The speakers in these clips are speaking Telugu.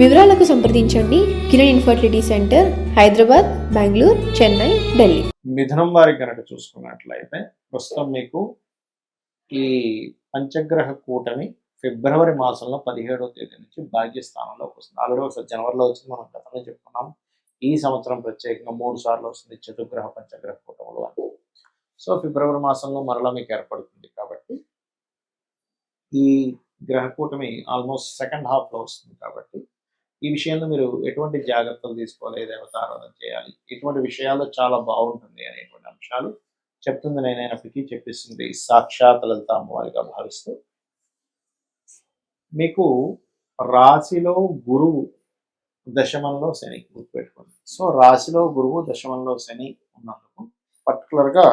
వివరాలకు సంప్రదించండి కిరణ్ ఇన్ఫర్టిలిటీ సెంటర్ హైదరాబాద్ బెంగళూరు చెన్నై ఢిల్లీ. మిథునం వారికి కనుక చూసుకున్నట్లయితే ప్రస్తుతం మీకు ఈ పంచగ్రహ కూటమి ఫిబ్రవరి మాసంలో పదిహేడవ తేదీ నుంచి భాగ్యస్థానంలోకి వస్తుంది. ఆల్రెడీ ఒకసారి జనవరిలో వచ్చింది మనం గతంలో చెప్పుకున్నాం. ఈ సంవత్సరం ప్రత్యేకంగా మూడు సార్లు వస్తుంది చతుర్గ్రహ పంచగ్రహ కూటములు అని. సో ఫిబ్రవరి మాసంలో మరలా మీకు ఏర్పడుతుంది కాబట్టి ఈ గ్రహ కూటమి ఆల్మోస్ట్ సెకండ్ హాఫ్లో వస్తుంది. ఈ విషయంలో మీరు ఎటువంటి జాగ్రత్తలు తీసుకోవాలి? దేవత ఆరాధన చేయాలి? ఇటువంటి విషయాల్లో చాలా బాగుంటుంది అనేటువంటి అంశాలు చెప్తుంది నేనైనప్పటికీ చెప్పిస్తుంది. సాక్షాత్ లలిత అమ్మవారిగా భావిస్తూ. మీకు రాశిలో గురువు దశమంలో శని గుర్తుపెట్టుకోండి. సో రాశిలో గురువు దశమంలో శని ఉన్నందుకు పర్టికులర్గా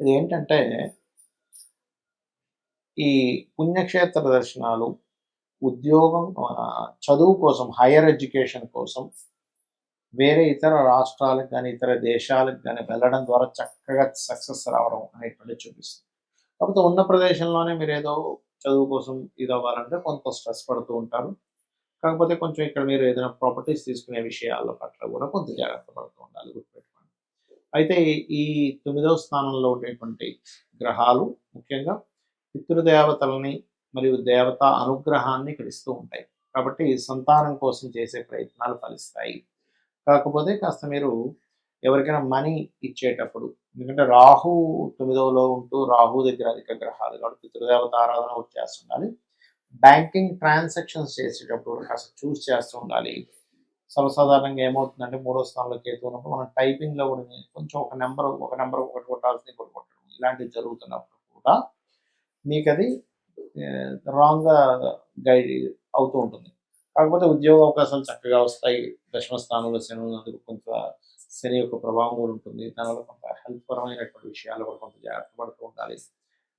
ఇది ఏంటంటే ఈ పుణ్యక్షేత్ర దర్శనాలు ఉద్యోగం చదువు కోసం హైయర్ ఎడ్యుకేషన్ కోసం వేరే ఇతర రాష్ట్రాలకు కానీ ఇతర దేశాలకు కానీ వెళ్ళడం ద్వారా చక్కగా సక్సెస్ రావడం అనేటువంటి చూపిస్తుంది. కాకపోతే ఉన్న ప్రదేశంలోనే మీరు ఏదో చదువు కోసం ఇది అవ్వాలంటే కొంత స్ట్రెస్ పడుతూ ఉంటారు. కాకపోతే కొంచెం ఇక్కడ మీరు ఏదైనా ప్రాపర్టీస్ తీసుకునే విషయాల పట్ల కూడా కొంత జాగ్రత్త పడుతూ ఉండాలి గుర్తుపెట్టుకోండి. అయితే ఈ తొమ్మిదవ స్థానంలో ఉండేటువంటి గ్రహాలు ముఖ్యంగా పితృదేవతలని మరియు దేవత అనుగ్రహాన్ని ఇక్కడ ఇస్తూ ఉంటాయి. కాబట్టి సంతానం కోసం చేసే ప్రయత్నాలు ఫలిస్తాయి. కాకపోతే కాస్త మీరు ఎవరికైనా మనీ ఇచ్చేటప్పుడు ఎందుకంటే రాహు తొమ్మిదవలో ఉంటూ రాహు దగ్గర అధిక గ్రహాలు కాబట్టి పితృదేవత ఆరాధన ఒకటి చేస్తుండాలి బ్యాంకింగ్ ట్రాన్సాక్షన్స్ చేసేటప్పుడు కాస్త చూస్ చేస్తూ ఉండాలి. సర్వసాధారణంగా ఏమవుతుందంటే మూడో స్థానంలో కేతు ఉన్నప్పుడు మనం టైపింగ్లో కూడా కొంచెం ఒక నెంబర్ ఒక నెంబర్ ఒకటి కొట్టాల్సింది ఒకటి ఇలాంటివి జరుగుతున్నప్పుడు కూడా మీకు అది రాంగ్గా గైడ్ అవుతూ ఉంటుంది. కాకపోతే ఉద్యోగ అవకాశాలు చక్కగా వస్తాయి. దశమ స్థానంలో శని ఉన్నందుకు కొంత శని యొక్క ప్రభావం కూడా ఉంటుంది. దానివల్ల కొంత హెల్త్ పరమైనటువంటి విషయాలు కూడా కొంత జాగ్రత్త పడుతూ ఉండాలి.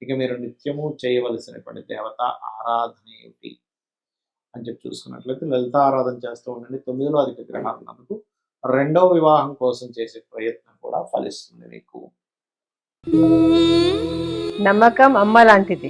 ఇక మీరు నిత్యము చేయవలసినటువంటి దేవత ఆరాధన ఏమిటి అని చెప్పి చూసుకున్నట్లయితే లలిత ఆరాధన చేస్తూ ఉండండి. తొమ్మిదిలో అధిక గ్రహాలు ఉన్నందుకు రెండవ వివాహం కోసం చేసే ప్రయత్నం కూడా ఫలిస్తుంది మీకు. నమ్మకం అమ్మ లాంటిది.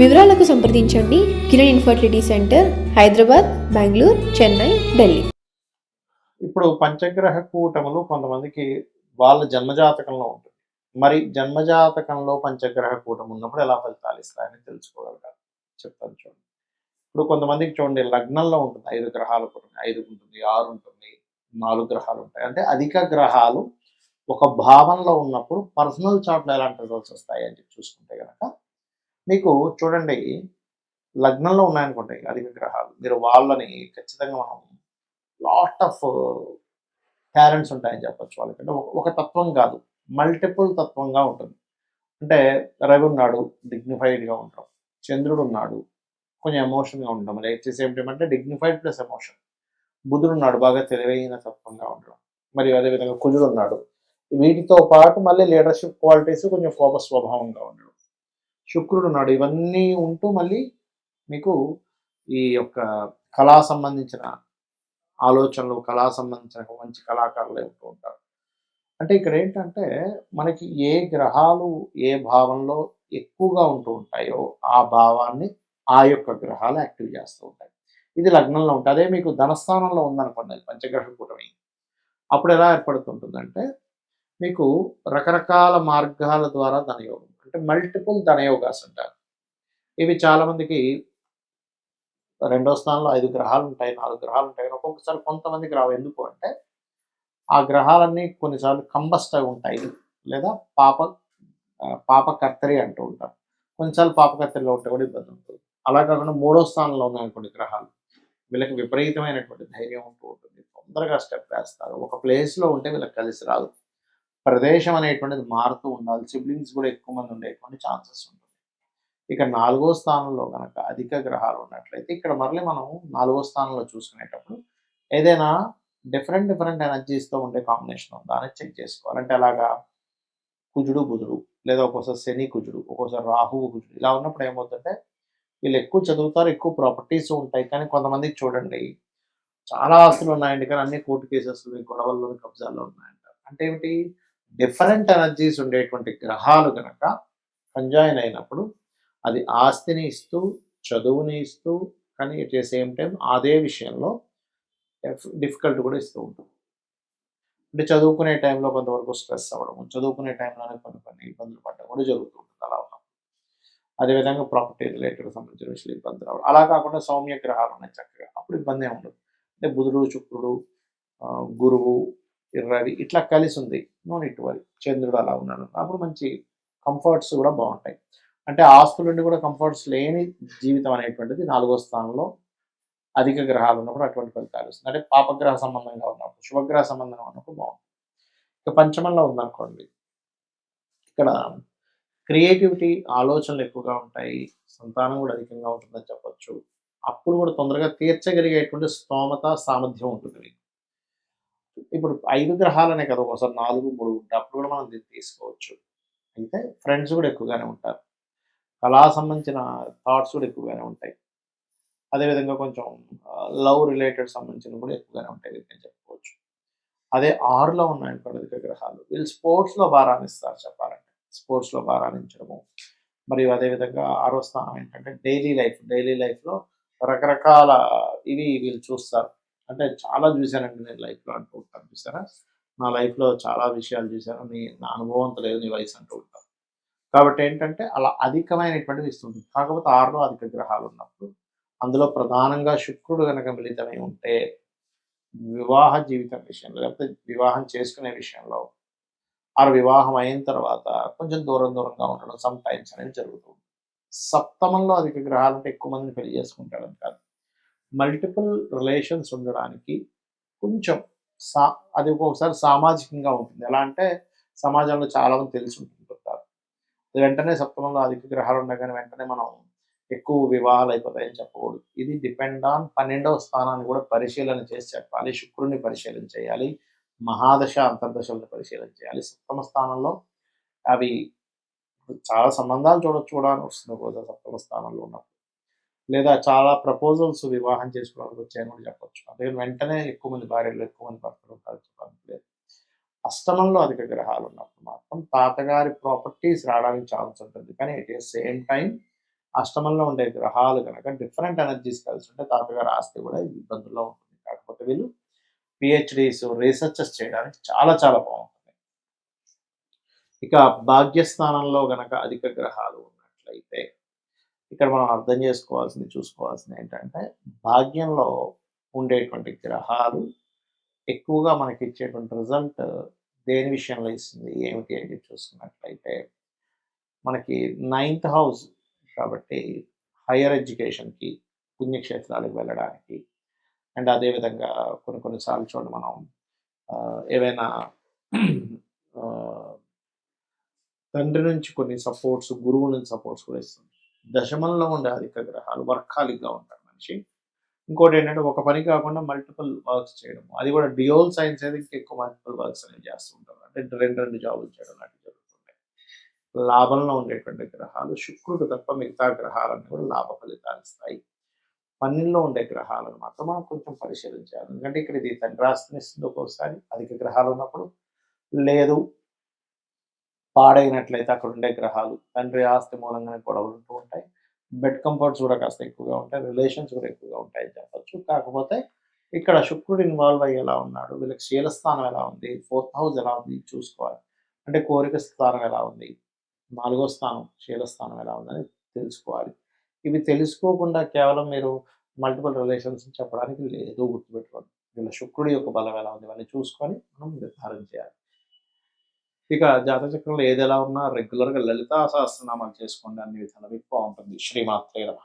వివరాలకు సంప్రదించండి. Kiran infertility centre Hyderabad Bengaluru Chennai Delhi. ఇప్పుడు పంచగ్రహ కూటములు కొంతమందికి వాళ్ళ జన్మజాతకంలో ఉంటుంది. మరి జన్మజాతకంలో పంచగ్రహ కూటమి ఉన్నప్పుడు ఎలా ఫలితాలు ఇస్తాయని తెలుసుకోగలగాలి. చెప్తాను చూడండి. ఇప్పుడు కొంతమందికి చూడండి లగ్నంలో ఉంటుంది. ఐదు గ్రహాలు ఉంటుంది ఐదు ఉంటుంది ఆరు ఉంటుంది నాలుగు గ్రహాలు ఉంటాయి. అంటే అధిక గ్రహాలు ఒక భావంలో ఉన్నప్పుడు పర్సనల్ చాట్లో ఎలాంటి రిజల్ట్స్ వస్తాయి అని చెప్పి చూసుకుంటే కనుక మీకు చూడండి లగ్నంలో ఉన్నాయనుకోండి అధిక గ్రహాలు మీరు వాళ్ళని ఖచ్చితంగా మనం లాట్ ఆఫ్ టాలెంట్స్ ఉంటాయని చెప్పొచ్చు వాళ్ళకంటే. ఒక- ఒక తత్వం కాదు మల్టిపుల్ తత్వంగా ఉంటుంది. అంటే రవి ఉన్నాడు డిగ్నిఫైడ్గా ఉంటాం. చంద్రుడు ఉన్నాడు కొంచెం ఎమోషన్గా ఉంటాం. మరి ఏమిటంటే అంటే డిగ్నిఫైడ్ ప్లస్ ఎమోషన్ బుధుడు ఉన్నాడు బాగా తెలివైన తత్వంగా ఉండడం మరియు అదేవిధంగా కుజుడు ఉన్నాడు. వీటితో పాటు మళ్ళీ లీడర్షిప్ క్వాలిటీస్ కొంచెం కోప స్వభావంగా ఉండడం. శుక్రుడు ఉన్నాడు. ఇవన్నీ ఉంటూ మళ్ళీ మీకు ఈ యొక్క కళా సంబంధించిన ఆలోచనలు కళా సంబంధించిన మంచి కళాకారులే ఉంటూ ఉంటారు. అంటే ఇక్కడ ఏంటంటే మనకి ఏ గ్రహాలు ఏ భావంలో ఎక్కువగా ఉంటూ ఉంటాయో ఆ భావాన్ని ఆ యొక్క గ్రహాలు యాక్టివ్ చేస్తూ ఉంటాయి. ఇది లగ్నంలో ఉంటుంది అదే మీకు ధనస్థానంలో ఉందనుకోండి పంచగ్రహం పంచగ్రహ కూటమి. అప్పుడు ఎలా ఏర్పడుతుంటుందంటే మీకు రకరకాల మార్గాల ద్వారా ధనయోగం అంటే మల్టిపుల్ ధనయోగాస్ అంటారు. ఇవి చాలా మందికి రెండో స్థానంలో ఐదు గ్రహాలు ఉంటాయి నాలుగు గ్రహాలు ఉంటాయి. ఒక్కొక్కసారి కొంతమందికి రావు. ఎందుకు అంటే ఆ గ్రహాలన్నీ కొన్నిసార్లు కంబస్ట్ అయి ఉంటాయి లేదా పాప పాపకర్తరి అంటూ ఉంటారు. కొన్నిసార్లు పాపకర్తరిలో ఉంటే కూడా ఇబ్బంది ఉంటుంది. అలా కాకుండా మూడో స్థానంలో ఉన్నాయి కొన్ని గ్రహాలు వీళ్ళకి విపరీతమైనటువంటి ధైర్యం ఉంటూ ఉంటుంది. తొందరగా స్టెప్ వేస్తారు. ఒక ప్లేస్లో ఉంటే వీళ్ళకి కలిసి రాదు. ప్రదేశం అనేటువంటిది మారుతూ ఉండాలి. సిబ్లింగ్స్ కూడా ఎక్కువ మంది ఉండేటువంటి ఛాన్సెస్ ఉంటుంది. ఇక నాలుగో స్థానంలో కనుక అధిక గ్రహాలు ఉన్నట్లయితే ఇక్కడ మరలి మనం నాలుగో స్థానంలో చూసుకునేటప్పుడు ఏదైనా డిఫరెంట్ డిఫరెంట్ ఎనర్జీస్తో ఉండే కాంబినేషన్ ఉందా? అని చెక్ చేసుకోవాలంటే అలాగా కుజుడు బుధుడు లేదా ఒక్కోసారి శని కుజుడు ఒక్కోసారి రాహువు కుజుడు ఇలా ఉన్నప్పుడు ఏమవుతుందంటే వీళ్ళు ఎక్కువ చదువుతారు ఎక్కువ ప్రాపర్టీస్ ఉంటాయి. కానీ కొంతమందికి చూడండి చాలా ఆస్తులు ఉన్నాయండి. కానీ అన్ని కోర్టు కేసెస్ గొడవల్లో కబ్జాల్లో ఉన్నాయంటారు అంటే ఏమిటి? డిఫరెంట్ ఎనర్జీస్ ఉండేటువంటి గ్రహాలు కనుక కంజాయిన్ అయినప్పుడు అది ఆస్తిని ఇస్తూ చదువుని ఇస్తూ కానీ ఎట్ ద సేమ్ టైం అదే విషయంలో డిఫికల్ట్ కూడా ఇస్తూ ఉంటుంది అంటే చదువుకునే టైంలో కొంతవరకు స్ట్రెస్ అవ్వడం చదువుకునే టైంలోనే కొన్ని కొన్ని ఇబ్బందులు పడడం కూడా జరుగుతూ ఉంటుంది అలా ఉన్నప్పుడు అదేవిధంగా ప్రాపర్టీ రిలేటెడ్ సంబంధించిన విషయాలు ఇబ్బంది రావడం. అలా కాకుండా సౌమ్య గ్రహాలు ఉన్నాయి చక్కగా. అప్పుడు ఇబ్బంది ఏమి ఉండదు. అంటే బుధుడు శుక్రుడు గురువు రవి ఇట్లా కలిసి ఉంది నోన్ ఇటు వరి. చంద్రుడు అలా ఉన్నాడు. అప్పుడు మంచి కంఫర్ట్స్ కూడా బాగుంటాయి. అంటే ఆస్తుల కూడా కంఫర్ట్స్ లేని జీవితం అనేటువంటిది నాలుగో స్థానంలో అధిక గ్రహాలు ఉన్నప్పుడు అటువంటి ఫలితాలు వస్తుంది అంటే పాపగ్రహ సంబంధంగా ఉన్నప్పుడు శుభగ్రహ సంబంధంగా ఉన్నప్పుడు బాగుంటుంది ఇక పంచమంలో ఉందనుకోండి. ఇక్కడ క్రియేటివిటీ ఆలోచనలు ఎక్కువగా ఉంటాయి. సంతానం కూడా అధికంగా ఉంటుందని చెప్పొచ్చు. అప్పుడు కూడా తొందరగా తీర్చగలిగేటువంటి స్తోమత సామర్థ్యం ఉంటుంది మీకు. ఇప్పుడు ఐదు గ్రహాలనే కదా ఒకసారి నాలుగు మూడు ఉంటాయి అప్పుడు కూడా మనం దీన్ని తీసుకోవచ్చు. అయితే ఫ్రెండ్స్ కూడా ఎక్కువగానే ఉంటారు. కళా సంబంధించిన థాట్స్ కూడా ఎక్కువగానే ఉంటాయి. అదేవిధంగా కొంచెం లవ్ రిలేటెడ్ సంబంధించిన కూడా ఎక్కువగానే ఉంటాయి నేను చెప్పుకోవచ్చు. అదే ఆరులో ఉన్నాయనుకోండి అధిక గ్రహాలు. వీళ్ళు స్పోర్ట్స్లో భారాన్ని రాణిస్తారు చెప్పాలంటే. స్పోర్ట్స్లో రాణించడము. మరియు అదేవిధంగా ఆరో స్థానం ఏంటంటే డైలీ లైఫ్ డైలీ లైఫ్లో రకరకాల ఇవి వీళ్ళు చూస్తారు. అంటే చాలా చూశానండి నేను లైఫ్లో అంటూ ఉంటాను చూసారా నా లైఫ్లో చాలా విషయాలు చూశాను. నీ నా అనుభవంతో లేదు నీ వయసు అంటూ ఉంటాను. కాబట్టి ఏంటంటే అలా అధికమైనటువంటిది ఇస్తుంది కాకపోతే ఆరులో అధిక గ్రహాలు ఉన్నప్పుడు అందులో ప్రధానంగా శుక్రుడు కనుక మిళితమై ఉంటే వివాహ జీవితం విషయంలో లేకపోతే వివాహం చేసుకునే విషయంలో ఆ వివాహం అయిన తర్వాత కొంచెం దూరం దూరంగా ఉండడం సమ్ టైమ్స్ అనేది జరుగుతుంది సప్తమంలో అధిక గ్రహాలు అంటే ఎక్కువ మందిని పెళ్ళి చేసుకుంటాడని కాదు. మల్టిపుల్ రిలేషన్స్ ఉండడానికి కొంచెం సా అది ఒక్కొక్కసారి సామాజికంగా ఉంటుంది. ఎలా అంటే సమాజంలో చాలామంది తెలిసి ఉంటుంటారు. వెంటనే సప్తమంలో అధిక గ్రహాలు ఉండగానే వెంటనే మనం ఎక్కువ వివాహాలు అయిపోతాయని చెప్పకూడదు. ఇది డిపెండ్ ఆన్ పన్నెండవ స్థానాన్ని కూడా పరిశీలన చేసి చెప్పాలి. శుక్రుడిని పరిశీలన చేయాలి. మహాదశ అంతర్దశలను పరిశీలన చేయాలి. సప్తమ స్థానంలో అవి చాలా సంబంధాలు చూడొచ్చు కూడా అని వస్తుంది. సప్తమ స్థానంలో ఉన్నప్పుడు. లేదా చాలా ప్రపోజల్స్ వివాహం చేసుకోవడానికి వచ్చాయని కూడా చెప్పొచ్చు. అదే వెంటనే ఎక్కువ మంది భార్యలు ఎక్కువ మంది భర్తలు కలుసుకోవడానికి లేదు. అష్టమంలో అధిక గ్రహాలు ఉన్నప్పుడు మాత్రం తాతగారి ప్రాపర్టీస్ రావడానికి ఛాన్స్ ఉంటుంది. కానీ ఎట్ ఏ సేమ్ టైం అష్టమంలో ఉండే గ్రహాలు కనుక డిఫరెంట్ ఎనర్జీస్ కలిసి ఉంటే తాతగారి ఆస్తి కూడా ఇబ్బందుల్లో ఉంటుంది. కాకపోతే వీళ్ళు పిహెచ్డీస్ రీసెర్చెస్ చేయడానికి చాలా చాలా బాగుంటుంది. ఇక భాగ్యస్థానంలో గనక అధిక గ్రహాలు ఉన్నట్లయితే ఇక్కడ మనం అర్థం చేసుకోవాల్సింది చూసుకోవాల్సింది ఏంటంటే భాగ్యంలో ఉండేటువంటి గ్రహాలు ఎక్కువగా మనకి ఇచ్చేటువంటి రిజల్ట్ దేని విషయంలో ఇస్తుంది ఏమిటి అని చూసుకున్నట్లయితే మనకి నైన్త్ హౌస్ కాబట్టి హయ్యర్ ఎడ్యుకేషన్కి పుణ్యక్షేత్రాలకు వెళ్ళడానికి. అండ్ అదేవిధంగా కొన్ని కొన్నిసార్లు చూడండి మనం ఏవైనా తండ్రి నుంచి కొన్ని సపోర్ట్స్ గురువు నుంచి సపోర్ట్స్ కూడా ఇస్తుంది. దశమంలో ఉండే అధిక గ్రహాలు వర్కాలిక్గా ఉంటారు మనిషి. ఇంకోటి ఏంటంటే ఒక పని కాకుండా మల్టిపుల్ వర్క్స్ చేయడం. అది కూడా డియోల్ సైన్స్ అయితే ఇంకా ఎక్కువ మల్టిపుల్ వర్క్స్ అనేవి చేస్తూ ఉంటారు. అంటే రెండు రెండు జాబులు చేయడం లాంటివి జరుగుతుంటాయి. లాభంలో ఉండేటువంటి గ్రహాలు శుక్రుడు తప్ప మిగతా గ్రహాలన్నీ కూడా లాభ ఫలితాలు ఇస్తాయి. పన్నెండులో ఉండే గ్రహాలను మాత్రం మనం కొంచెం పరిశీలించాలి. ఎందుకంటే ఇక్కడ ఇది తండ్రి ఇస్తుంది ఒక్కోసారి. అధిక గ్రహాలు ఉన్నప్పుడు లేదు. పాడైనట్లయితే అక్కడ ఉండే గ్రహాలు తండ్రి ఆస్తి మూలంగానే గొడవలు ఉంటూ ఉంటాయి. బెడ్ కంఫర్ట్స్ కూడా కాస్త ఎక్కువగా ఉంటాయి. రిలేషన్స్ కూడా ఎక్కువగా ఉంటాయి అని కాకపోతే ఇక్కడ శుక్రుడు ఇన్వాల్వ్ అయ్యి ఎలా ఉన్నాడు. వీళ్ళకి శీలస్థానం ఎలా ఉంది? ఫోర్త్ హౌస్ ఎలా ఉంది? చూసుకోవాలి. అంటే కోరిక స్థానం ఎలా ఉంది? నాలుగో స్థానం శీలస్థానం ఎలా ఉందని తెలుసుకోవాలి. ఇవి తెలుసుకోకుండా కేవలం మీరు మల్టిపుల్ రిలేషన్స్ చెప్పడానికి లేదు గుర్తుపెట్టుకోండి. వీళ్ళ శుక్రుడి యొక్క బలం ఎలా ఉంది? ఇవన్నీ చూసుకొని మనం నిర్ధారణ చేయాలి. ఇక జాతచక్రంలో ఏది ఎలా ఉన్నా రెగ్యులర్గా లలితా సహస్రనామాలు చేసుకోండి అన్ని విధాలు. మీకు బాగుంటుంది. శ్రీమాత్రే నమ.